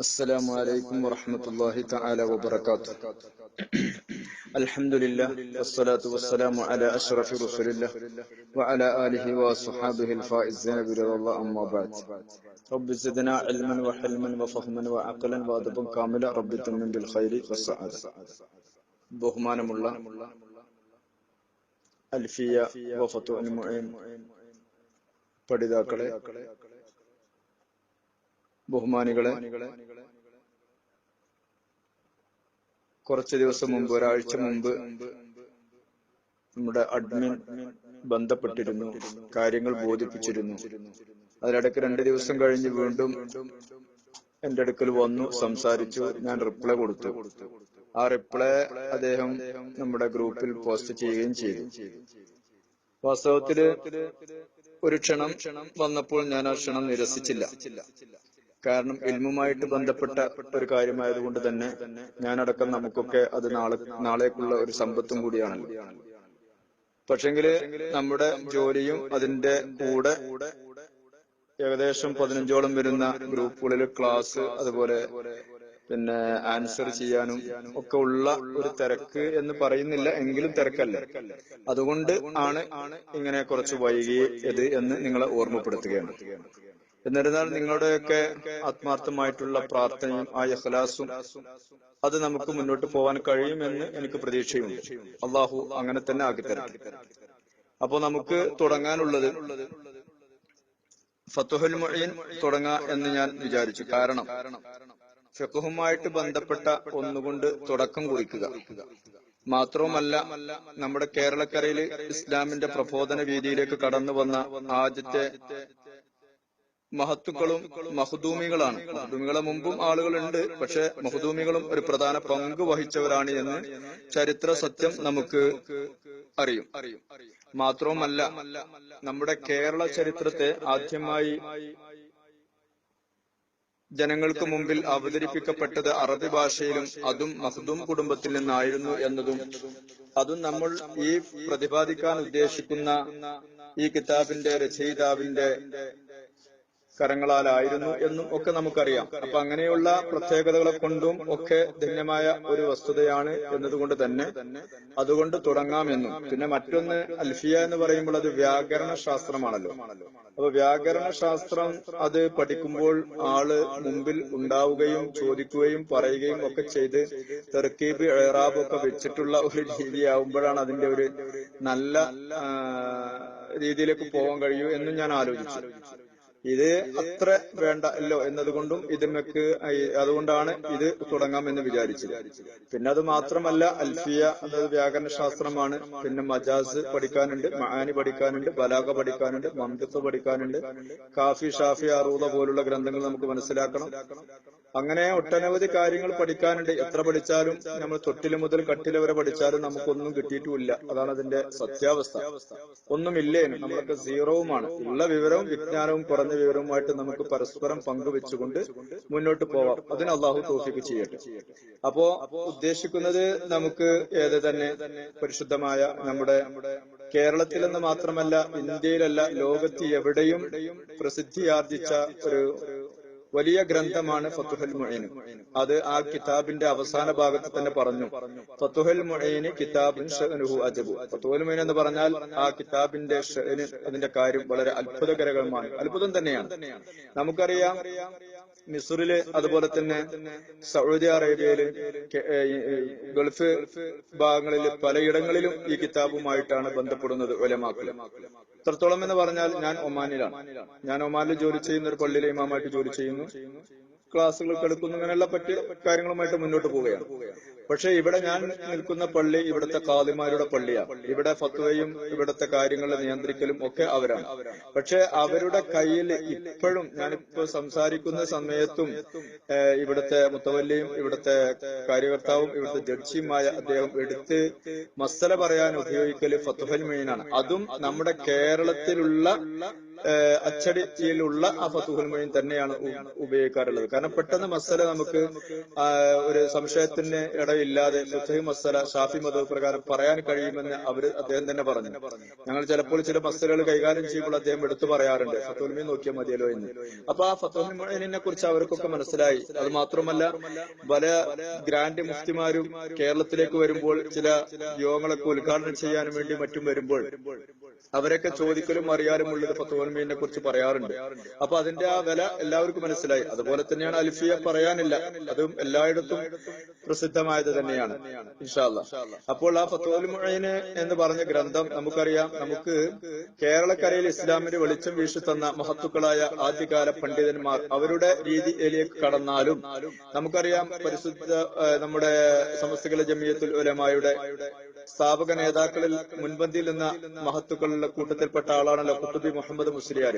السلام عليكم ورحمة الله تعالى وبركاته الحمد لله والصلاة والسلام على أشرف رسول الله وعلى آله وصحابه الفائزين برضا الله أما بعد رب زدنا علما وحلما وفهما وعقلا وأدبا كاملا رب تمن بالخير والسعادة ബഹുമാനമുള്ള അൽഫിയ വഫത്തു മുഈൻ പഠിതാക്കളെ ബഹുമാനികളെ കുറച്ച് ദിവസം മുമ്പ് ഒരാഴ്ച മുമ്പ് നമ്മുടെ അഡ്മിൻ ബന്ധപ്പെട്ടിരുന്നു കാര്യങ്ങൾ ബോധിപ്പിച്ചിരുന്നു. അതിനിടയ്ക്ക് രണ്ട് ദിവസം കഴിഞ്ഞ് വീണ്ടും എന്റെ അടുക്കൽ വന്നു സംസാരിച്ചു ഞാൻ റിപ്ലൈ കൊടുത്തു. ആ റിപ്ലൈ അദ്ദേഹം നമ്മുടെ ഗ്രൂപ്പിൽ പോസ്റ്റ് ചെയ്യുകയും ചെയ്തു. വാസ്തവത്തിൽ ഒരു ക്ഷണം വന്നപ്പോൾ ഞാൻ ആ ക്ഷണം നിരസിച്ചില്ല. കാരണം ഇൽമുമായിട്ട് ബന്ധപ്പെട്ട ഒരു കാര്യമായതുകൊണ്ട് തന്നെ ഞാനടക്കം നമുക്കൊക്കെ അത് നാളെ നാളേക്കുള്ള ഒരു സമ്പത്തും കൂടിയാണല്ലോ പക്ഷെങ്കിൽ നമ്മുടെ ജോലിയും അതിന്റെ കൂടെ ഏകദേശം പതിനഞ്ചോളം വരുന്ന ഗ്രൂപ്പുകളിൽ ക്ലാസ് അതുപോലെ പിന്നെ ആൻസർ ചെയ്യാനും ഒക്കെ ഉള്ള ഒരു തിരക്ക് എന്ന് പറയുന്നില്ല. എങ്കിലും തിരക്കല്ല? അതുകൊണ്ട് ആണ് ഇങ്ങനെ കുറച്ച് വൈകിയത് എന്ന് നിങ്ങളെ ഓർമ്മപ്പെടുത്തുകയാണ്. എന്നിരുന്നാൽ നിങ്ങളുടെയൊക്കെ ആത്മാർത്ഥമായിട്ടുള്ള പ്രാർത്ഥനയും ആ ഇഖ്ലാസും അത് നമുക്ക് മുന്നോട്ട് പോകാൻ കഴിയുമെന്ന് എനിക്ക് പ്രതീക്ഷയുണ്ട്. അള്ളാഹു അങ്ങനെ തന്നെ ആക്കി തരാം അപ്പോ നമുക്ക് തുടങ്ങാനുള്ളത് ഫത്തുഹുൽ മൊഴീൻ തുടങ്ങാ എന്ന് ഞാൻ വിചാരിച്ചു. കാരണം ഫിഖുഹുമായിട്ട് ബന്ധപ്പെട്ട ഒന്നുകൊണ്ട് തുടക്കം കുറിക്കുക. മാത്രവുമല്ല നമ്മുടെ കേരളക്കരയിൽ ഇസ്ലാമിന്റെ പ്രബോധന രീതിയിലേക്ക് കടന്നു വന്ന ആദ്യത്തെ മഹത്തുക്കളും മഹദൂമികളാണ്. മഹദൂമികളെ മുമ്പും ആളുകളുണ്ട്. പക്ഷെ മഹദൂമികളും ഒരു പ്രധാന പങ്ക് വഹിച്ചവരാണ് എന്ന് ചരിത്ര സത്യം നമുക്ക് അറിയും. മാത്രവുമല്ല നമ്മുടെ കേരള ചരിത്രത്തെ ആദ്യമായി ജനങ്ങൾക്ക് മുമ്പിൽ അവതരിപ്പിക്കപ്പെട്ടത് അറബി ഭാഷയിലും അതും മഹദൂം കുടുംബത്തിൽ നിന്നായിരുന്നു എന്നതും അതും നമ്മൾ ഈ പ്രതിപാദിക്കാൻ ഉദ്ദേശിക്കുന്ന ഈ കിതാബിന്റെ രചയിതാവിന്റെ കരങ്ങളാലായിരുന്നു എന്നും ഒക്കെ നമുക്കറിയാം. അപ്പൊ അങ്ങനെയുള്ള പ്രത്യേകതകളെ കൊണ്ടും ഒക്കെ ധന്യമായ ഒരു വസ്തുതയാണ് എന്നതുകൊണ്ട് തന്നെ അതുകൊണ്ട് തുടങ്ങാമെന്നും പിന്നെ മറ്റൊന്ന് അൽഫിയ എന്ന് പറയുമ്പോൾ അത് വ്യാകരണ ശാസ്ത്രമാണല്ലോ അപ്പൊ വ്യാകരണ ശാസ്ത്രം അത് പഠിക്കുമ്പോൾ ആൾ മുമ്പിൽ ഉണ്ടാവുകയും ചോദിക്കുകയും പറയുകയും ഒക്കെ ചെയ്ത് തെർക്കീബ് എറാബ് ഒക്കെ വെച്ചിട്ടുള്ള ഒരു രീതിയാവുമ്പോഴാണ് അതിന്റെ ഒരു നല്ല രീതിയിലേക്ക് പോകാൻ കഴിയൂ എന്നും ഞാൻ ആലോചിച്ചു. ഇത് അത്ര വേണ്ട അല്ലോ എന്നതുകൊണ്ടും ഇതിനൊക്കെ അതുകൊണ്ടാണ് ഇത് തുടങ്ങാം എന്ന് വിചാരിച്ചത്. പിന്നെ അത് മാത്രമല്ല അൽഫിയ അതായത് വ്യാകരണ ശാസ്ത്രമാണ് പിന്നെ മജാസ് പഠിക്കാനുണ്ട് മഹാനി പഠിക്കാനുണ്ട് ബലാഗ പഠിക്കാനുണ്ട് മന്ദിത്വ പഠിക്കാനുണ്ട്. കാഫി ഷാഫി അറൂദ പോലുള്ള ഗ്രന്ഥങ്ങൾ നമുക്ക് മനസ്സിലാക്കണം. അങ്ങനെ ഒട്ടനവധി കാര്യങ്ങൾ പഠിക്കാനുണ്ട്. എത്ര പഠിച്ചാലും നമ്മൾ തൊട്ടിൽ മുതൽ കട്ടിൽ വരെ പഠിച്ചാലും നമുക്കൊന്നും കിട്ടിയിട്ടുമില്ല. അതാണ് അതിന്റെ സത്യാവസ്ഥ. ഒന്നുമില്ലേനും നമ്മളൊക്കെ സീറോവുമാണ്. ഉള്ള വിവരവും വിജ്ഞാനവും കുറഞ്ഞ വിവരവുമായിട്ട് നമുക്ക് പരസ്പരം പങ്കുവെച്ചുകൊണ്ട് മുന്നോട്ട് പോവാം. അതിന് അള്ളാഹു തോഫിക്ക് ചെയ്യട്ടെ. അപ്പോ ഉദ്ദേശിക്കുന്നത് നമുക്ക് ഏത് തന്നെ പരിശുദ്ധമായ നമ്മുടെ കേരളത്തിൽ എന്ന് മാത്രമല്ല ഇന്ത്യയിലല്ല ലോകത്ത് എവിടെയും പ്രസിദ്ധിയാർജിച്ച ഒരു വലിയ ഗ്രന്ഥമാണ് ഫത്തുഹൽ മുഈൻ. അത് ആ കിതാബിന്റെ അവസാന ഭാഗത്ത് തന്നെ പറഞ്ഞു. ഫത്തുഹൽ മുഴീന് കിതാബിൻ ഷഹനുഹു അജബു. ഫത്തുഹൽ മുഈൻ എന്ന് പറഞ്ഞാൽ ആ കിതാബിന്റെ ഷഹന് അതിന്റെ കാര്യം വളരെ അത്ഭുതകരമാണ് അത്ഭുതം തന്നെയാണ്. നമുക്കറിയാം മിസറിൽ അതുപോലെ തന്നെ സൗദി അറേബ്യയിൽ ഗൾഫ് ഭാഗങ്ങളിൽ പലയിടങ്ങളിലും ഈ കിതാബുമായിട്ടാണ് ബന്ധപ്പെടുന്നത് ഒലമാക്കൾ എത്രത്തോളം എന്ന് പറഞ്ഞാൽ ഞാൻ ഒമാനിലാണ്. ഞാൻ ഒമാനിൽ ജോലി ചെയ്യുന്ന ഒരു പള്ളിയിലെ ഇമാമായിട്ട് ജോലി ചെയ്യുന്നു. ക്ലാസ്സുകൾ എടുക്കുന്നു അങ്ങനെയുള്ള പറ്റ കാര്യങ്ങളുമായിട്ട് മുന്നോട്ട് പോവുകയാണ്. പക്ഷെ ഇവിടെ ഞാൻ നിൽക്കുന്ന പള്ളി ഇവിടുത്തെ കാതിമാരുടെ പള്ളിയാണ്. ഇവിടെ ഫത്വയും ഇവിടുത്തെ കാര്യങ്ങളെ നിയന്ത്രിക്കലും ഒക്കെ അവരാണ്. പക്ഷെ അവരുടെ കയ്യിൽ ഇപ്പോഴും ഞാനിപ്പോ സംസാരിക്കുന്ന സമയത്തും ഇവിടുത്തെ മുത്തവല്ലിയും ഇവിടുത്തെ കാര്യകർത്താവും ഇവിടുത്തെ ജഡ്ജിയുമായ അദ്ദേഹം എടുത്ത് മസല പറയാൻ ഉപയോഗിക്കൽ ഫത്വൽ മീനാണ്. അതും നമ്മുടെ കേരളത്തിലുള്ള അച്ചടിയിലുള്ള ആ ഫത്തുഹുൽ മൊയ്ൻ തന്നെയാണ് ഉപയോഗിക്കാറുള്ളത്. കാരണം പെട്ടെന്ന് മസല നമുക്ക് ഒരു സംശയത്തിന് ഇടയില്ലാതെ ഫുത്തഹി മസല ഷാഫി മതവ് പ്രകാരം പറയാൻ കഴിയുമെന്ന് അവർ അദ്ദേഹം തന്നെ പറഞ്ഞു. ഞങ്ങൾ ചിലപ്പോൾ ചില മസലകൾ കൈകാര്യം ചെയ്യുമ്പോൾ അദ്ദേഹം എടുത്തു പറയാറുണ്ട് ഫത്തുൽ മൊയ്ൻ നോക്കിയാൽ മതിയല്ലോ എന്ന്. അപ്പൊ ആ ഫത്തുൽ മൊയ്നിനെ കുറിച്ച് അവർക്കൊക്കെ മനസ്സിലായി. അത് മാത്രമല്ല പല ഗ്രാൻഡ് മുഫ്തിമാരും കേരളത്തിലേക്ക് വരുമ്പോൾ ചില യോഗങ്ങളൊക്കെ ഉദ്ഘാടനം ചെയ്യാൻ വേണ്ടി മറ്റും വരുമ്പോൾ അവരൊക്കെ ചോദിക്കലും അറിയാനും ഉള്ളത് ഫത്തുവൽമീനെ കുറിച്ച് പറയാറുണ്ട്. അപ്പൊ അതിന്റെ ആ വില എല്ലാവർക്കും മനസ്സിലായി. അതുപോലെ തന്നെയാണ് അൽഫിയ പറയാനില്ല. അതും എല്ലായിടത്തും പ്രസിദ്ധമായത് തന്നെയാണ്. ഇൻഷാല്ല അപ്പോൾ ആ ഫത്തുവൽ മുഴയിന് എന്ന് പറഞ്ഞ ഗ്രന്ഥം നമുക്കറിയാം. നമുക്ക് കേരളക്കരയിൽ ഇസ്ലാമിന് വെളിച്ചം വീഴ്ച തന്ന മഹത്തുക്കളായ ആദ്യകാല പണ്ഡിതന്മാർ അവരുടെ രീതിയിലേക്ക് കടന്നാലും നമുക്കറിയാം പരിശുദ്ധ നമ്മുടെ സമസ്തകല ജമിയത്തുൽ ഉലമായുടെ സ്ഥാപക നേതാക്കളിൽ മുൻപന്തിയിൽ നിന്ന മഹത്തുക്കളുടെ കൂട്ടത്തിൽപ്പെട്ട ആളാണല്ലോ കുത്തുബി മുഹമ്മദ് മുസ്ലിയാർ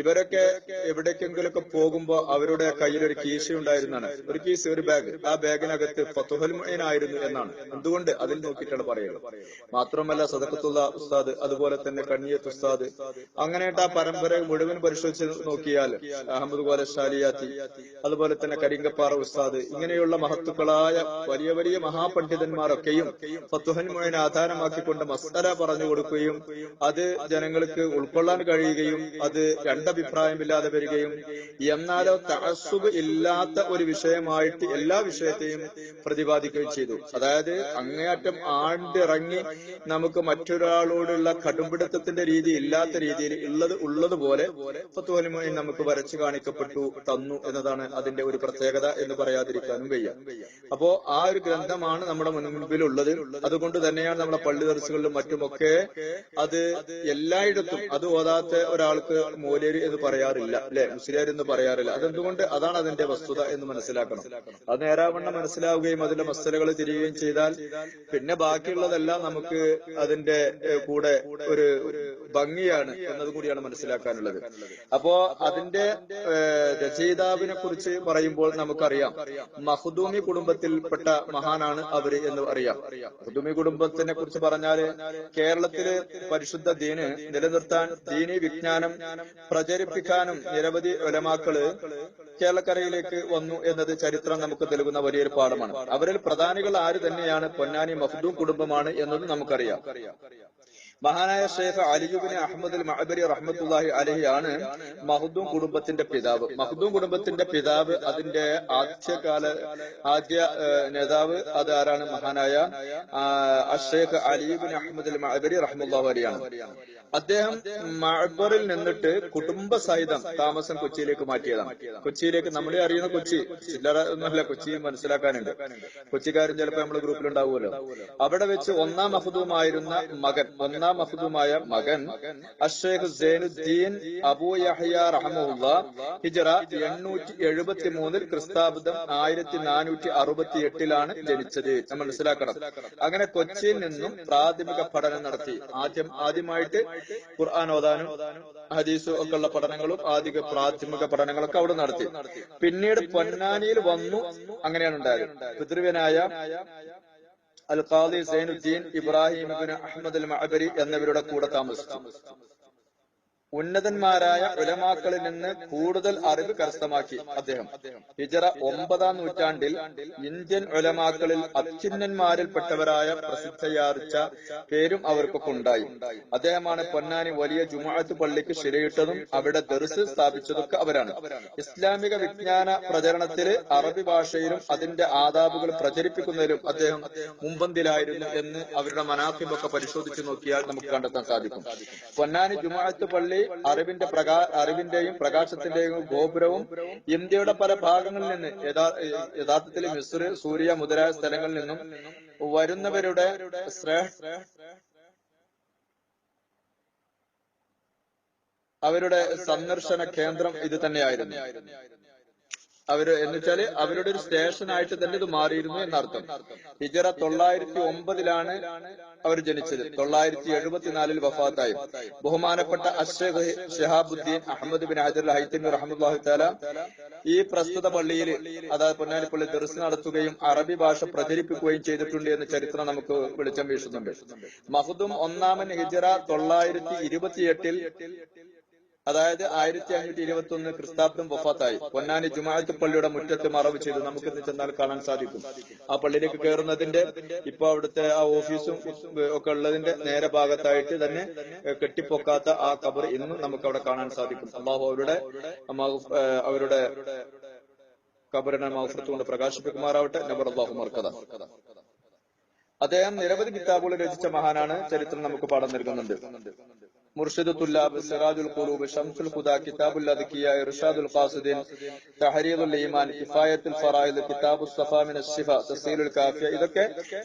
ഇവരൊക്കെ എവിടേക്കെങ്കിലൊക്കെ പോകുമ്പോ അവരുടെ കയ്യിൽ ഒരു കീശ ഉണ്ടായിരുന്നാണ്. ഒരു കീശ ഒരു ബാഗ്. ആ ബാഗിനകത്ത് ആയിരുന്നു എന്നാണ്. എന്തുകൊണ്ട്? അതിൽ നോക്കിയിട്ടാണ് പറയുന്നത്. മാത്രമല്ല സദക്കത്തുള്ള ഉസ്താദ് അതുപോലെ തന്നെ കണ്ണിയത്ത് ഉസ്താദ്. അങ്ങനെയായിട്ട് ആ പരമ്പര മുഴുവൻ പരിശോധിച്ച് നോക്കിയാൽ അഹമ്മദ് പോലെ ഷാലിയാത്തി അതുപോലെ തന്നെ കരിങ്കപ്പാറ ഉസ്താദ് ഇങ്ങനെയുള്ള മഹത്തുക്കളായ വലിയ വലിയ മഹാപണ്ഡിതന്മാരൊക്കെയും ഫത്തുഹൽ മുഴുവൻ ആധാരമാക്കിക്കൊണ്ട് മസ്തല പറഞ്ഞു കൊടുക്കുകയും അത് ജനങ്ങൾക്ക് ഉൾക്കൊള്ളാൻ കഴിയുകയും അത് രണ്ടഭിപ്രായമില്ലാതെ വരികയും എന്നാലോ തഅസ്സുബ് ഇല്ലാത്ത ഒരു വിഷയമായിട്ട് എല്ലാ വിഷയത്തെയും പ്രതിപാദിക്കുകയും ചെയ്തു. അതായത് അങ്ങേയറ്റം ആണ്ടിറങ്ങി നമുക്ക് മറ്റൊരാളോടുള്ള കടുംപിടുത്തത്തിന്റെ രീതി ഇല്ലാത്ത രീതിയിൽ ഉള്ളത് ഉള്ളതുപോലെ ഫത്തുഹലിമൊഴി നമുക്ക് വരച്ചു കാണിക്കപ്പെട്ടു തന്നു എന്നതാണ് അതിന്റെ ഒരു പ്രത്യേകത എന്ന് പറയാതിരിക്കാനും വയ്യ. അപ്പോ ആ ഒരു ഗ്രന്ഥമാണ് നമ്മുടെ മുൻപിലുള്ളത്. അതുകൊണ്ട് തന്നെയാണ് നമ്മുടെ പള്ളി ദർസുകളിലും മറ്റുമൊക്കെ അത് എല്ലായിടത്തും അത് ഓതാത്ത ഒരാൾക്ക് മൂലേരി എന്ന് പറയാറില്ല അല്ലെ? മുസ്ലിയാർ എന്ന് പറയാറില്ല. അതെന്തുകൊണ്ട്? അതാണ് അതിന്റെ വസ്തുത എന്ന് മനസ്സിലാക്കണം. അത് നേരാവണ്ണം മനസ്സിലാവുകയും അതിന്റെ മസ്തലകൾ തിരിയുകയും ചെയ്താൽ പിന്നെ ബാക്കിയുള്ളതെല്ലാം നമുക്ക് അതിന്റെ കൂടെ ഒരു ഭംഗിയാണ് എന്നത് കൂടിയാണ് മനസ്സിലാക്കാനുള്ളത്. അപ്പോ അതിന്റെ രചയിതാവിനെ കുറിച്ച് പറയുമ്പോൾ നമുക്കറിയാം മഹദൂമി കുടുംബത്തിൽപ്പെട്ട മഹാനാണ് അവർ എന്ന് അറിയാം. മഹദൂമി കുടുംബത്തിനെ കുറിച്ച് പറഞ്ഞാൽ കേരളത്തിൽ പരിശുദ്ധ ദീന് നിലനിർത്താൻ ദീനി വിജ്ഞാനം പ്രചരിപ്പിക്കാനും നിരവധി ഒലമാക്കൾ കേരളക്കരയിലേക്ക് വന്നു എന്നത് ചരിത്രം നമുക്ക് നൽകുന്ന വലിയൊരു പാഠമാണ്. അവരിൽ പ്രധാനികൾ ആര് തന്നെയാണ്? പൊന്നാനി മഹദൂം കുടുംബമാണ് എന്നതും നമുക്കറിയാം. മഹാനായ ഷെയ്ഖ് അലിയുബിന് അഹമ്മദ് മഹബരി റഹ്മത്തുല്ലാഹി ആണ് മഹ്ദൂം കുടുംബത്തിന്റെ പിതാവ്. മഹ്ദൂം കുടുംബത്തിന്റെ പിതാവ് അതിന്റെ ആദ്യകാല ആദ്യ നേതാവ് അത് ആരാണ്? മഹാനായ അഷേഖ് അലിയുബിൻ അഹമ്മദ് മഹബരി റഹ്മുല്ലാഹു അലിയാണ് അദ്ദേഹം മഴബറിൽ നിന്നിട്ട് കുടുംബസഹിതം താമസം കൊച്ചിയിലേക്ക് മാറ്റിയതാണ്. കൊച്ചിയിലേക്ക് നമ്മളെ അറിയുന്ന കൊച്ചി ചില്ലറ ഒന്നുമല്ല കൊച്ചി മനസ്സിലാക്കാനുണ്ട്. കൊച്ചിക്കാരും ചിലപ്പോ നമ്മുടെ ഗ്രൂപ്പിൽ ഉണ്ടാവുമല്ലോ അവിടെ വെച്ച് ഒന്നാം മഹദൂമായിരുന്ന മകൻ ഒന്നാം മഹദൂമായ മകൻ അഷേഖ് സൈനുദ്ദീൻ അബൂ യഹ്യ റഹമുല്ല ഹിജറ എണ്ണൂറ്റി എഴുപത്തി മൂന്നിൽ ക്രിസ്താബ്ദം ആയിരത്തി നാനൂറ്റി അറുപത്തി എട്ടിലാണ് ജനിച്ചത്. നമ്മൾ മനസ്സിലാക്കണം. അങ്ങനെ കൊച്ചിയിൽ നിന്നും പ്രാഥമിക പഠനം നടത്തി. ആദ്യം ആദ്യമായിട്ട് ഖുർആൻ ഓതാനും ഹദീസും ഒക്കെ ഉള്ള പഠനങ്ങളും ആദ്യ പ്രാഥമിക പഠനങ്ങളൊക്കെ അവിടെ നടത്തി. പിന്നീട് പൊന്നാനിയിൽ വന്നു. അങ്ങനെയാണ് ഉണ്ടായത്. പിതൃവനായ അൽ ഖാദി സൈനുദ്ദീൻ ഇബ്രാഹിം അഹമ്മദ് അൽ മഅബരി എന്നിവരുടെ കൂടെ താമസിച്ചു. ഉന്നതന്മാരായ ഉലമാക്കളിൽ നിന്ന് കൂടുതൽ അറിവ് കരസ്ഥമാക്കി അദ്ദേഹം. ഹിജറ ഒമ്പതാം നൂറ്റാണ്ടിൽ ഇന്ത്യൻ ഉലമാക്കളിൽ അത്യുന്നന്മാരിൽപ്പെട്ടവരായ പ്രസിദ്ധയാർച്ച പേരും അവർക്കൊക്കെ ഉണ്ടായി അദ്ദേഹമാണ് പൊന്നാനി വലിയ ജുമാഅത്ത് പള്ളിക്ക് ശിരയിട്ടതും അവിടെ ദർസ് സ്ഥാപിച്ചതൊക്കെ അവരാണ്. ഇസ്ലാമിക വിജ്ഞാന പ്രചരണത്തിൽ അറബി ഭാഷയിലും അതിന്റെ ആദാബുകൾ പ്രചരിപ്പിക്കുന്നതിലും അദ്ദേഹം മുമ്പന്തിലായിരുന്നു എന്ന് അവരുടെ മനാഫിമൊക്കെ പരിശോധിച്ചു നോക്കിയാൽ നമുക്ക് കണ്ടെത്താൻ സാധിക്കും. പൊന്നാനി ജുമാഅത്ത് പള്ളി അറിവിന്റെ പ്രകാ അറിവിന്റെയും പ്രകാശത്തിന്റെയും ഗോപുരവും ഇന്ത്യയുടെ പല ഭാഗങ്ങളിൽ നിന്ന് യഥാ- യഥാർത്ഥത്തിൽ മിസ്ർ സൂര്യ മുതലായ സ്ഥലങ്ങളിൽ നിന്നും വരുന്നവരുടെ ശ്രേഷ്ഠ അവരുടെ സന്ദർശന കേന്ദ്രം ഇത് തന്നെയായിരുന്നു. അവർ എന്ന് വെച്ചാൽ അവരുടെ ഒരു സ്റ്റേഷൻ ആയിട്ട് തന്നെ ഇത് മാറിയിരുന്നു എന്നർത്ഥം. ഹിജറ തൊള്ളായിരത്തി ഒമ്പതിലാണ് അവർ ജനിച്ചത്. തൊള്ളായിരത്തി എഴുപത്തിനാലിൽ വഫാത്തായി. ബഹുമാനപ്പെട്ട അഷേഖ് Shihabuddin Ahmad bin Hajar Haitami റഹ്മുല്ലാഹു താല ഈ പ്രസ്തുത പള്ളിയിൽ അതായത് പൊന്നാനിപ്പള്ളി ദർസ് നടത്തുകയും അറബി ഭാഷ പ്രചരിപ്പിക്കുകയും ചെയ്തിട്ടുണ്ട് എന്ന് ചരിത്രം നമുക്ക് വെളിച്ചം വീശുന്നുണ്ട്. മഹദും ഒന്നാമൻ ഹിജറ തൊള്ളായിരത്തി ഇരുപത്തിയെട്ടിൽ അതായത് ആയിരത്തി അഞ്ഞൂറ്റി ഇരുപത്തി ഒന്ന് ക്രിസ്താബ്ദം വഫാത്തായി. പൊന്നാനി ജുമാഅത്ത് പള്ളിയുടെ മുറ്റത്ത് മറവ് ചെയ്ത് നമുക്ക് ഇന്ന് ചെന്നാൽ കാണാൻ സാധിക്കും. ആ പള്ളിയിലേക്ക് കയറുന്നതിന്റെ ഇപ്പൊ അവിടുത്തെ ആ ഓഫീസും ഒക്കെ ഉള്ളതിന്റെ നേരെ ഭാഗത്തായിട്ട് തന്നെ കെട്ടിപ്പൊക്കാത്ത ആ കബർ ഇന്നും നമുക്ക് അവിടെ കാണാൻ സാധിക്കും. അള്ളാഹു അവരുടെ അവരുടെ കബറിനെ മഹഫത്ത് കൊണ്ട് പ്രകാശിപ്പിക്കുമാറാവട്ടെ. നബർ അള്ളാഹു മർക്കഥ അദ്ദേഹം നിരവധി കിതാബുകൾ രചിച്ച മഹാനാണ്. ചരിത്രം നമുക്ക് പാഠം നൽകുന്നുണ്ട്. മുർഷിദ് തുല്ലാബ് സിറാജുൽ ഖുലൂബ് ഷംസുൽ ഖുദാ കിതാബുൽ അദ്കിയ ഇർഷാദുൽ ഖാസിദീൻ തഹരീദുൽ ഈമാൻ കിഫായത്തുൽ ഫറായിദ് കിതാബു സഫാ മിന ശിഫ തസീലുൽ കാഫിയ ഇതൊക്കെ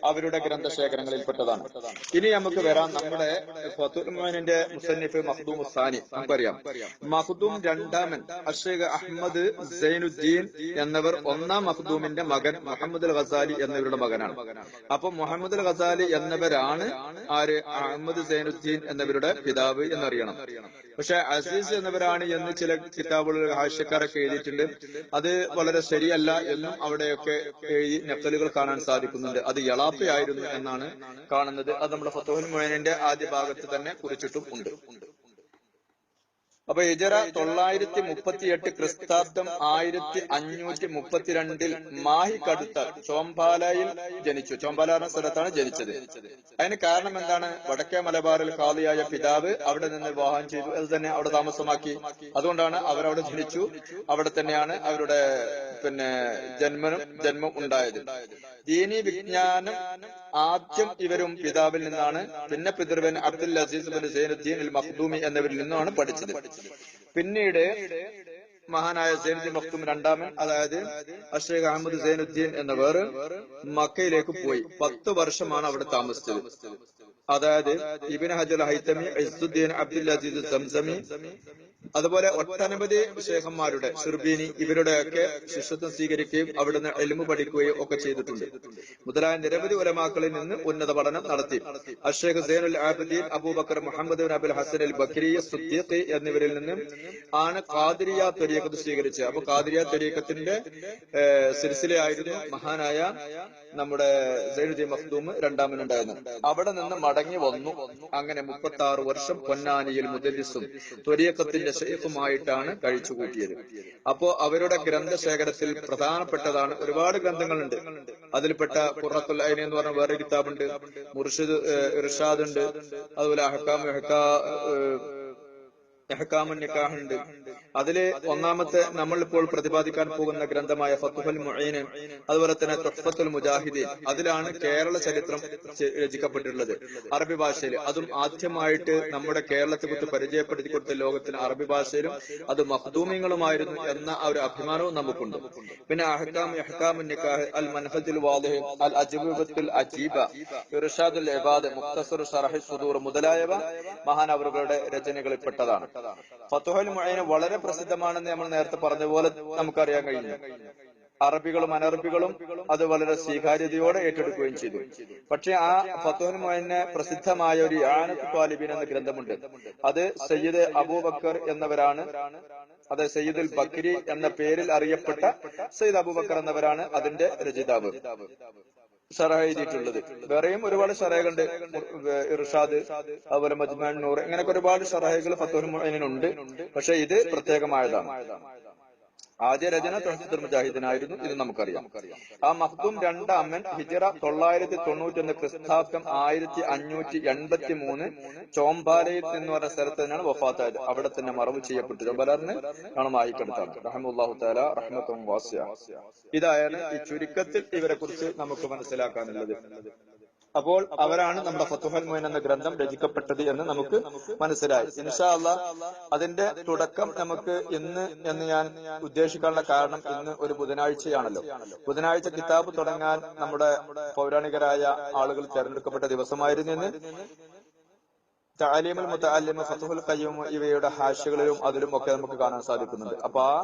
അവരുടെ ഗ്രന്ഥശേഖരങ്ങളിൽപ്പെട്ടതാണ് ഇനി നമുക്ക് വരാം നമ്മുടെ ഫത്തുൽ മുഅ്മിനിന്റെ മുസന്നിഫ് മഖ്ദൂം സാനി നമുക്കറിയാം. മഖ്ദൂം രണ്ടാമൻ അഷേഖ് അഹമ്മദ് സൈനുദ്ദീൻ എന്നവർ ഒന്നാം മഖ്ദൂമിന്റെ മകൻ മുഹമ്മദ് അൽ ഖസാലി എന്നിവരുടെ മകനാണ്. അപ്പൊ മുഹമ്മദ് അൽ ഖസാലി എന്നവരാണ് ആര്? അഹമ്മദ് സൈനുദ്ദീൻ എന്നവരുടെ പിതാവ്. എന്നറിയണം. പക്ഷെ അസീസ് എന്നവരാണ് എന്ന് ചില കിതാബുകൾ ഹാഷ്യക്കാരൊക്കെ എഴുതിയിട്ടുണ്ട്. അത് വളരെ ശരിയല്ല എന്നും അവിടെയൊക്കെ എഴുതി നഫലുകൾ കാണാൻ സാധിക്കുന്നുണ്ട്. അത് യളാപ്പയായിരുന്നു എന്നാണ് കാണുന്നത്. അത് നമ്മുടെ ഫത്തോഹുൽ മൊയ്നിന്റെ ആദ്യ ഭാഗത്ത് തന്നെ കുറിച്ചിട്ടും ഉണ്ട്. അപ്പൊ ഇജറ തൊള്ളായിരത്തി മുപ്പത്തിയെട്ട് ക്രിസ്താബ്ദം ആയിരത്തി അഞ്ഞൂറ്റി മുപ്പത്തിരണ്ടിൽ മാഹിക്കടുത്ത ചോമ്പാലയിൽ ജനിച്ചു. ചോമ്പാല എന്ന സ്ഥലത്താണ് ജനിച്ചത്. അതിന് കാരണം എന്താണ്? വടക്കേ മലബാറിൽ കാളിയായ പിതാവ് അവിടെ നിന്ന് വിവാഹം ചെയ്തു. അത് തന്നെ അവിടെ താമസമാക്കി. അതുകൊണ്ടാണ് അവരവിടെ ജനിച്ചു. അവിടെ തന്നെയാണ് അവരുടെ പിന്നെ ജന്മനും ജന്മം ഉണ്ടായത്. ദീനി വിജ്ഞാനം ആദ്യം ഇവരും പിതാവിൽ നിന്നാണ്. പിന്നെ പിതൃവൻ അബ്ദുൽ അസീസ് ബിൻ സൈനുദ്ദീൻ മഖ്ദൂമി എന്നിവരിൽ നിന്നാണ് പഠിച്ചത്. പിന്നീട് മഹാനായ സൈനുദ്ദീൻ മഖ്ദൂം രണ്ടാമൻ അതായത് അഷേഖ് അഹമ്മദ് സൈനുദ്ദീൻ എന്നിവർ മക്കയിലേക്ക് പോയി. പത്ത് വർഷമാണ് അവിടെ താമസിച്ചത്. അതായത് ഇബിൻ ഹജൽ ഹൈത്തമി ഇസുദ്ദീൻ അബ്ദുൽ അസീസ് സംസമി അതുപോലെ ഒട്ടനവധി ഷേഖന്മാരുടെ ഇവരുടെ ഇവരുടെയൊക്കെ ശിഷ്യത്വം സ്വീകരിക്കുകയും അവിടുന്ന് എലുമ്പ് പഠിക്കുകയും ഒക്കെ ചെയ്തിട്ടുണ്ട്. മുതലായ നിരവധി ഉലമാക്കളിൽ നിന്ന് ഉന്നത പഠനം നടത്തി. അഷേഖ് സൈനുൽ ആബിദീൻ അബൂബക്കർ മുഹമ്മദ് അബുൽ ഹസൻ അൽ ബക്രി സുദ്ദീഖി എന്നിവരിൽ നിന്ന് ആണ് ഖാദിരിയ ത്വരീക്കത്ത് സ്വീകരിച്ചത്. അപ്പൊ ഖാദിരിയ ത്വരീക്കത്തിന്റെ സിൽസിലയായിരുന്നു മഹാനായ നമ്മുടെ സൈനുദ്ദീൻ മഖ്ദൂം രണ്ടാമനുണ്ടായിരുന്നത്. അവിടെ നിന്ന് മടങ്ങി വന്നു. അങ്ങനെ മുപ്പത്തി ആറ് വർഷം പൊന്നാനിയിൽ മുതലിസും ത്വരീക്കത്തിന്റെ ഷെയ്ഖുമായിട്ടാണ് കഴിച്ചുകൂട്ടിയത്. അപ്പോ അവരുടെ ഗ്രന്ഥശേഖരത്തിൽ പ്രധാനപ്പെട്ടതാണ് ഒരുപാട് ഗ്രന്ഥങ്ങളുണ്ട്. അതിൽപ്പെട്ട ഖുറത്തുൽ ഐനി എന്ന് പറഞ്ഞ വേറെ കിതാബുണ്ട് മുർഷിദ് ഇർഷാദ് ഉണ്ട് അതുപോലെ അഹക്കാം ഇഹ്കാ, ഏഹ്, നിക്കാഹ് ഉണ്ട് അതിൽ ഒന്നാമത്തെ നമ്മൾ ഇപ്പോൾ പ്രതിപാദിക്കാൻ പോകുന്ന ഗ്രന്ഥമായ ഫത്തുഹുൽ മുഈന് അതുപോലെ തന്നെ തുഹ്ഫത്തുൽ മുജാഹിദീൻ അതിലാണ് കേരള ചരിത്രം രചിക്കപ്പെട്ടിട്ടുള്ളത്. അറബി ഭാഷയിൽ അതും ആദ്യമായിട്ട് നമ്മുടെ കേരളത്തെ കുറിച്ച് പരിചയപ്പെടുത്തി കൊടുത്ത ലോകത്തിന് അറബി ഭാഷയിലും അത് മഖ്ദൂമിങ്ങളുമായിരുന്നു എന്ന ഒരു അഭിമാനവും നമുക്കുണ്ട്. പിന്നെ അഹ്കാം ഇഹ്കാമുൻ നിക്കാഹ് അൽ മൻഹജുൽ വാദിഹ് അൽ അജ്ബത്തുൽ അജീബ ഇർഷാദുൽ എബാദ് മുഖ്തസർ ഷറഹി സുദൂർ മുതലായവ മഹാനവറുകളുടെ രചനകളിൽപ്പെട്ടതാണ്. ഫത്തുഹുൽ മുഈൻ വളരെ പ്രസിദ്ധമാണെന്ന് നമ്മൾ നേരത്തെ പറഞ്ഞ പോലെ നമുക്കറിയാൻ കഴിഞ്ഞു അറബികളും അനറബികളും അത് വളരെ സ്വീകാര്യതയോടെ ഏറ്റെടുക്കുകയും ചെയ്തു. പക്ഷെ ആ ഫത്തുഹുൽ മുഈന് പ്രസിദ്ധമായ ഒരു ആനത്ത് ത്വാലിബീൻ എന്ന ഗ്രന്ഥമുണ്ട്. അത് സയ്യിദ് അബൂബക്കർ എന്നവരാണ്. അത് സയ്യിദുൽ ബക്രി എന്ന പേരിൽ അറിയപ്പെട്ട സയ്യിദ് അബൂബക്കർ എന്നവരാണ് അതിന്റെ രചയിതാവ് ഷറഹ എഴുതിയിട്ടുള്ളത്. വേറെയും ഒരുപാട് ഷറഹകളുണ്ട് ഇർഷാദ് അതുപോലെ മജ്മാൻ നൂർ ഇങ്ങനെയൊക്കെ ഒരുപാട് ഷറഹകൾ ഫത്തുൽ മുഈനിനുണ്ട് പക്ഷെ ഇത് പ്രത്യേകമായതാണ്. ആദ്യ രചന തൊഹഫത്തുൽ മുജാഹിദിനായിരുന്നു ഇത് നമുക്കറിയാം. ആ മഹ്ദൂം രണ്ടാമൻ ഹിജറ തൊള്ളായിരത്തി തൊണ്ണൂറ്റി ഒന്ന് ക്രിസ്താബ്ദം ആയിരത്തി അഞ്ഞൂറ്റി എൺപത്തി മൂന്ന് ചോംബാലയിൽ എന്ന് പറഞ്ഞ സ്ഥലത്ത് തന്നെയാണ് വഫാത്തായത്. അവിടെ തന്നെ മറവ് ചെയ്യപ്പെട്ടു ചോമ്പാലാറിന് ആണ് ആയിക്കടുത്താണ് റഹമുല്ലാഹു താല റഹ്മത്തും വാസ്യ. ഇതായാണ് ഈ ചുരുക്കത്തിൽ ഇവരെ കുറിച്ച് നമുക്ക് മനസ്സിലാക്കാനുള്ളത്. അപ്പോൾ അവരാണ് നമ്മുടെ ഫത്തുഹൽ മൊയിൻ എന്ന ഗ്രന്ഥം രചിക്കപ്പെട്ടത് എന്ന് നമുക്ക് മനസ്സിലായി. ഇൻഷാ അല്ല അതിന്റെ തുടക്കം നമുക്ക് ഇന്ന് എന്ന് ഞാൻ ഉദ്ദേശിക്കാനുള്ള കാരണം ഇന്ന് ഒരു ബുധനാഴ്ചയാണല്ലോ. ബുധനാഴ്ച കിതാബ് തുടങ്ങാൻ നമ്മുടെ പൗരാണികരായ ആളുകൾ തെരഞ്ഞെടുക്കപ്പെട്ട ദിവസമായിരുന്നു താലീമുൽ മുത്തഅല്ലിമ ഫത്തുഹുൽ ഖയ്യൂം ഇവയുടെ ഹാഷകളിലും അതിലും ഒക്കെ നമുക്ക് കാണാൻ സാധിക്കുന്നുണ്ട്. അപ്പൊ ആ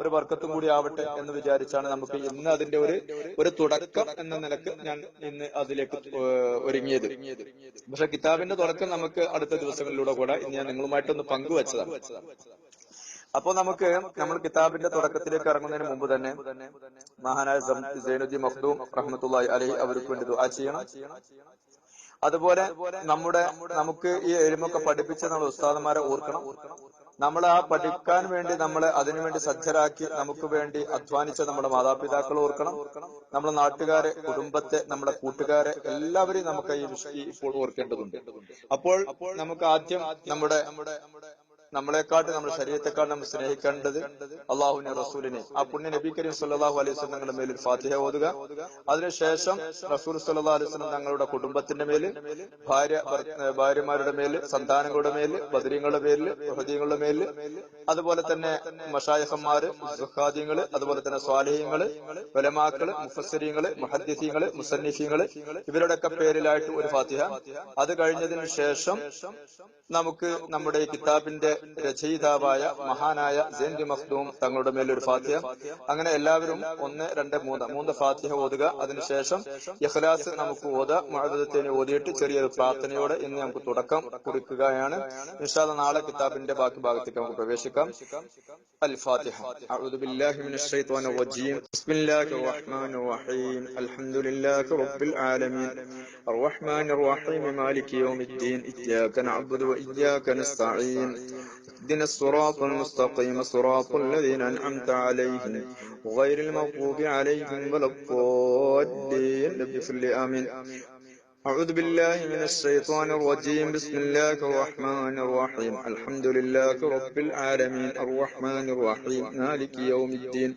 ഒരു വർക്കത്തും കൂടി ആവട്ടെ എന്ന് വിചാരിച്ചാണ് നമുക്ക് ഇന്ന് അതിന്റെ ഒരു ഒരു തുടക്കം എന്ന നിലയ്ക്ക് ഞാൻ ഇന്ന് അതിലേക്ക് ഒരുങ്ങിയത്. പക്ഷെ കിതാബിന്റെ തുടക്കം നമുക്ക് അടുത്ത ദിവസങ്ങളിലൂടെ കൂടെ ഇന്ന് ഞാൻ നിങ്ങളുമായിട്ടൊന്ന് പങ്കുവച്ചതാണ്. അപ്പോൾ നമുക്ക് നമ്മൾ കിതാബിന്റെ തുടക്കത്തിലേക്ക് ഇറങ്ങുന്നതിന് മുമ്പ് തന്നെ മഹാനായ സൈനുദ്ദീൻ മഖ്ദൂം റഹ്മത്തുള്ളാഹി അലൈഹി അവർക്ക് വേണ്ടി ദുആ ചെയ്യണം. അതുപോലെ നമ്മുടെ നമുക്ക് ഈ എഴുമൊക്കെ പഠിപ്പിച്ച നമ്മുടെ ഉസ്താദന്മാരെ ഓർക്കണം. നമ്മൾ ആ പഠിക്കാൻ വേണ്ടി നമ്മളെ അതിനുവേണ്ടി സജ്ജരാക്കി നമുക്ക് വേണ്ടി അധ്വാനിച്ച നമ്മുടെ മാതാപിതാക്കൾ ഓർക്കണം. നമ്മുടെ നാട്ടുകാരെ കുടുംബത്തെ നമ്മുടെ കൂട്ടുകാരെ എല്ലാവരെയും നമുക്ക് ഈ ഇപ്പോൾ ഓർക്കേണ്ടതുണ്ട്. അപ്പോൾ നമുക്ക് ആദ്യം നമ്മുടെ നമ്മളെക്കാട്ട് നമ്മുടെ ശരീരത്തെക്കാട്ടും നമ്മൾ സ്നേഹിക്കേണ്ടത് അള്ളാഹുവിനെ റസൂലിനെ. ആ പുണ്യ നബി കരീം സല്ലാഹു അലൈഹി വസല്ലം തങ്ങളുടെ മേലിൽ ഫാത്തിഹ ഓതുക. അതിനുശേഷം റസൂൽ സല്ലാ അലൈഹി വസല്ലം തങ്ങളുടെ കുടുംബത്തിന്റെ മേൽ ഭാര്യ ഭാര്യമാരുടെ മേൽ സന്താനങ്ങളുടെ മേൽ ബദരീങ്ങളുടെ മേൽ ഹൃദയങ്ങളുടെ മേൽ അതുപോലെ തന്നെ മഷായഹന്മാര് സുഖാദ്യങ്ങൾ അതുപോലെ തന്നെ സ്വാലിഹ്യങ്ങൾ വലമാക്കൾ മുഫസ്സിരിങ്ങൾ മഹദ്യസീങ്ങൾ മുസന്നിഫീങ്ങൾ ഇവരുടെയൊക്കെ പേരിലായിട്ട് ഒരു ഫാത്തിഹ. അത് കഴിഞ്ഞതിന് ശേഷം നമുക്ക് നമ്മുടെ കിതാബിന്റെ രചയിതാവായ മഹാനായ ജെൻദി മഖ്ദൂം തങ്ങളുടെ മേൽ ഒരു ഫാത്തിഹ അങ്ങനെ എല്ലാവരും ഒന്ന് രണ്ട് മൂന്ന് മൂന്ന് ഫാത്തിഹ ഓതുക അതിനുശേഷം ഇഖ്ലാസ് നമുക്ക് ഓത മുഅദ്ദത്തിനെ ഓതിയിട്ട് ചെറിയൊരു പ്രാർത്ഥനയോടെ ഇന്ന് നമുക്ക് തുടക്കം കുറിക്കുകയാണ് ഇൻഷാല്ല നാളെ കിതാബിന്റെ ബാക്കി ഭാഗത്തേക്ക് നമുക്ക് പ്രവേശിക്കാം الفاتحة أعوذ بالله من الشيطان الرجيم بسم الله الرحمن الرحيم الحمد لله رب العالمين الرحمن الرحيم مالك يوم الدين إياك نعبد وإياك نستعين اهدنا الصراط المستقيم صراط الذين أنعمت عليهم غير المغضوب عليهم ولا الضالين. لي آمين. أعوذ بالله من الشيطان الرجيم. بسم الله الرحمن الرحيم. الحمد لله رب العالمين. الرحمن الرحيم. مالك يوم الدين.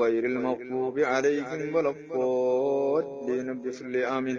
غير المغضوب عليهم ولا الضالين بفل آمين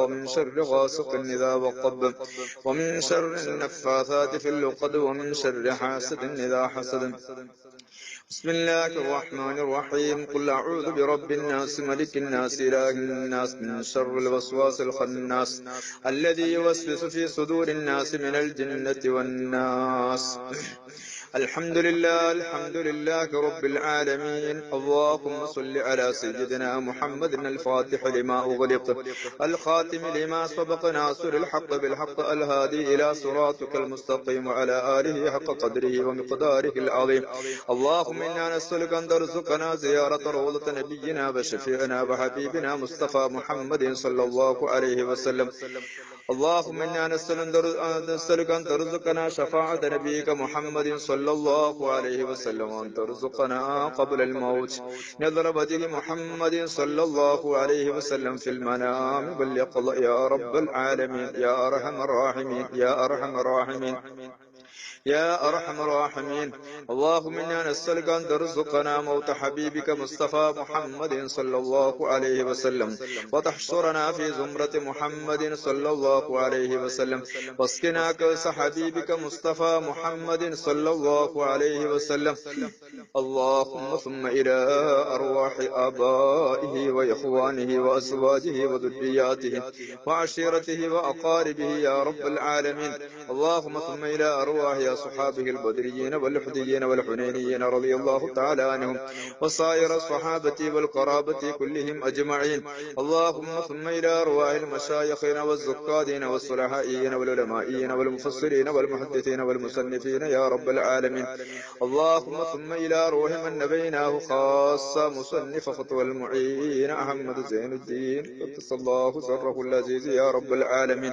ومن شر غاسق إذا وقب ومن شر النفاثات في اللقد ومن شر حاسد إذا حسد. بسم الله الرحمن الرحيم. قل أعوذ برب الناس ملك الناس إله الناس من شر الوسواس الخناس الذي يوسوس في صدور الناس من الجنة والناس. الحمد لله الحمد لله رب العالمين. اللهم صل على سيدنا محمد الفاتح لما أغلق الخاتم لما سبق ناصر الحق بالحق الهادي إلى صراطك المستقيم وعلى آله حق قدره ومقداره العظيم. اللهم إنا نسألك أن ترزقنا زيارة روضة نبينا وشفيعنا وحبيبنا مصطفى محمد صلى الله عليه وسلم. اللهم إنا نسألك أن ترزقنا شفاعة نبيك محمد صلى الله عليه وسلم. وأن ترزقنا قبل الموت. نظر وجه محمد صلى الله عليه وسلم في المنام باليقظ يا رب العالمين. يا أرحم الراحمين. يا أرحم الراحمين. يا أرحم الراحمين. اللهم إنا نسألك أن ترزقنا موت حبيبك مصطفى محمد صلى الله عليه وسلم. وتحشرنا في زمرة محمد صلى الله عليه وسلم. واسقنا كأس حبيبك مصطفى محمد صلى الله عليه وسلم. اللهم ثم إلى أرواح آبائه وإخوانه وأزواجه وذرياته وعشيرته وأقاربه يا رب العالمين. اللهم ثم إلى أرواح أصحابه البدريين والحديين والحنينيين رضي الله تعالى عنهم وصائر الصحابة والقرابة كلهم أجمعين. اللهم ثم إلى أرواح المشايخين والزكادين والصلحائيين والعلمائيين والمفسرين والمحدثين والمصنفين يا رب العالمين. اللهم ثم إلى روح من نبيناه خاصة مصنف خطوة المعين أحمد زين الدين. قدس الله سره العزيز يا رب العالمين.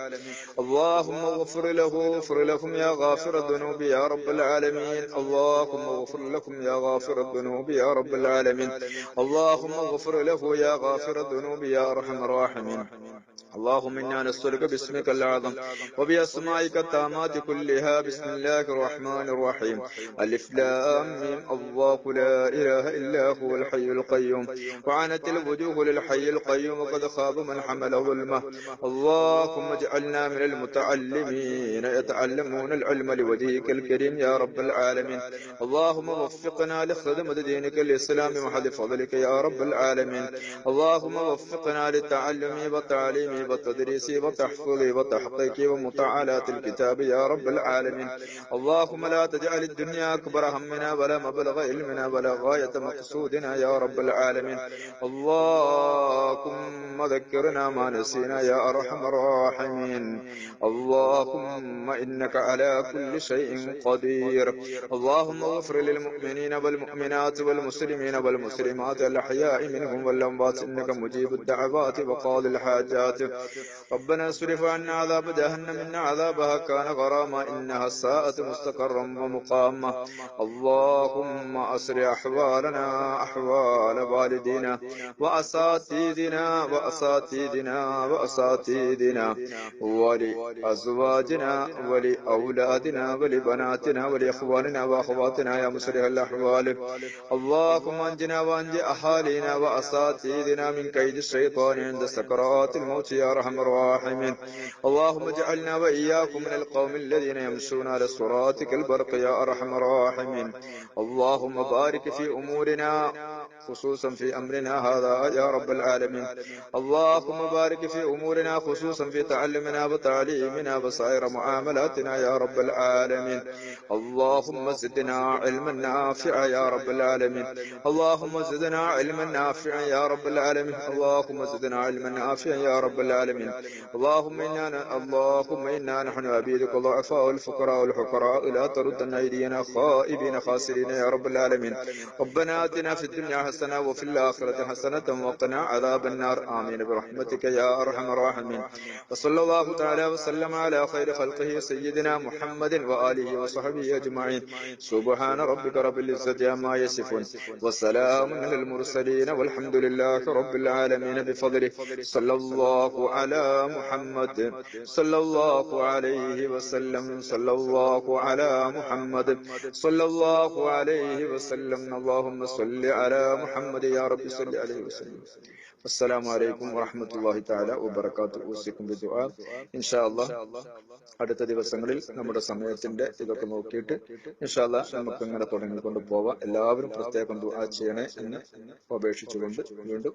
اللهم اغفر له اغفر لكم يا غافر الذنوب يا رب العالمين. اللهم اغفر لكم يا غافر الذنوب يا رب العالمين. اللهم اغفر له يا غافر الذنوب يا أرحم الراحمين. اللهم إنا نسألك باسمك الأعظم وبأسمائك التامات كلها بسم الله الرحمن الرحيم. ألف لام الله لا إله إلا هو الحي القيوم. وعنت الوجوه للحي القيوم. وقد خاب من حمل ظلمه. اللهم اجعلنا من المتعلمين. يتعلمون العلم لوجهك الكريم يا رب العالمين. اللهم وفقنا لخدمة دينك الإسلام وحد فضلك يا رب العالمين. اللهم وفقنا للتعلم والتعليم والتدريس والتحفظ والتحقيق ومطالعة الكتاب يا رب العالمين اللهم لا تجعل الدنيا أكبر همنا ولا مبلغ علمنا ولا غاية مقصودنا يا رب العالمين اللهم ذكرنا ما نسينا يا أرحم الراحمين اللهم إنك على كل شيء قدير اللهم اغفر للمؤمنين والمؤمنات والمسلمين والمسلمات الأحياء منهم والأموات إنك مجيب الدعوات وقاضي الحاجات ربنا اصرف عنا عذاب جهنم إن عذابها كان غراما إنها ساءت مستقرا ومقاما. اللهم أسر أحوالنا أحوال والدينا وأساتذنا وأساتذنا وأساتذنا ولأزواجنا ولأولادنا ولبناتنا ولإخواننا وأخواتنا يا مسرح الأحوال. اللهم أنجنا وأنج أهالينا وأساتذنا من كيد الشيطان عند سكرات الموت. يا أرحم الراحمين. اللهم اجعلنا وإياكم من القوم الذين يمشون على الصراط كالبرق يا أرحم الراحمين. اللهم بارك في أمورنا خصوصا في أمرنا هذا يا رب العالمين. اللهم بارك في أمورنا خصوصا في تعلمنا وتعليمنا وسائر معاملاتنا يا رب العالمين. اللهم زدنا علما نافعا يا رب العالمين. اللهم زدنا علما نافعا يا رب العالمين. اللهم زدنا علما نافعا يا رب العالمين اللهم إنا اللهم إنا نحن عبيدك. الضعفاء والفقراء والحقراء. لا تردن أيدينا خائبين خاسرين يا رب العالمين. ربنا آتنا في الدنيا حسنة وفي الآخرة حسنة وقنا عذاب النار. آمين. برحمتك يا أرحم الراحمين. وصلى الله تعالى وسلم على خير خلقه سيدنا محمد وآله وصحبه أجمعين. سبحان ربك رب العزة عما يصفون. وسلام على المرسلين والحمد لله رب العالمين بفضله. صلى الله على محمد صلى الله عليه وسلم صلى الله على محمد صلى الله عليه وسلم اللهم صل على محمد يا رب صل عليه وسلم السلام عليكم ورحمة الله تعالى وبركاته أوصيكم بدعاء إن شاء الله അടുത്ത ദിവസങ്ങളിൽ നമ്മുടെ സമയത്തിന്റെ ഇതൊക്കെ നോക്കിയിട്ട് ഇൻഷാല്ല നമുക്ക് ഇങ്ങനെ തുടങ്ങിക്കൊണ്ട് പോവാം എല്ലാവരും പ്രത്യേകം ദുആ ചെയ്യണേ എന്ന് അപേക്ഷിച്ചുകൊണ്ട് വീണ്ടും